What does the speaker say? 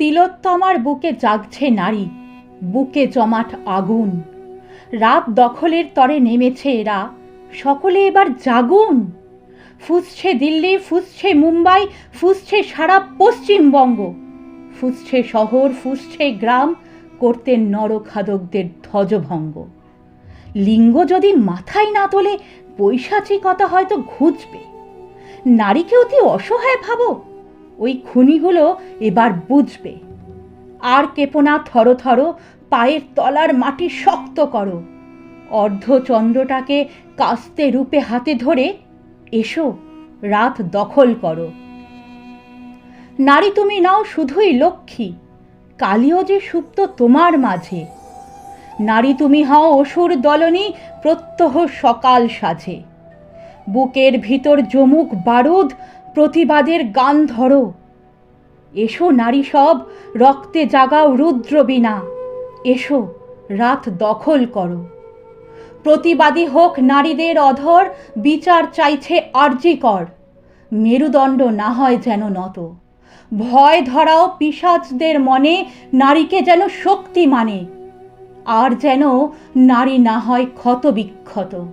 তিলোত্তমার বুকে জাগছে নারী, বুকে জমাট আগুন। রাত দখলের তরে নেমেছে এরা, সকলে এবার জাগুন। ফুসছে দিল্লি, ফুসছে মুম্বাই, ফুসছে সারা পশ্চিমবঙ্গ। ফুসছে শহর, ফুসছে গ্রাম, করতে নরখাদকদের ধ্বজভঙ্গ। লিঙ্গ যদি মাথায় না তোলে, বৈশাচিকতা হয়তো ঘুচবে। নারীকে অতি অসহায় ভাবো। ওই খুনিগুলো এবার বুঝবে। আর কেপনা থরো থর, পায়ের তলার মাটি শক্ত করো। অর্ধচন্দ্রটাকে কাস্তে রূপে হাতে ধরে এসো, রাত দখল করো। নারী তুমি নাও শুধুই লক্ষ্মী, কালিও যে সুপ্ত তোমার মাঝে। নারী তুমি হও অসুর দলনী, প্রত্যহ সকাল সাজে বুকের ভিতর জমুক বারুদ প্রতিবাদের গান ধরো। এসো নারী সব, রক্তে জাগাও রুদ্র বিনা এসো, রাত দখল করো। প্রতিবাদী হোক নারীদের অধর, বিচার চাইছে আর্জিকর মেরুদণ্ড না হয় যেন নত। ভয় ধরাও পিসাজদের মনে, নারীকে যেন শক্তি মানে। আর যেন নারী না হয় ক্ষত বিক্ষত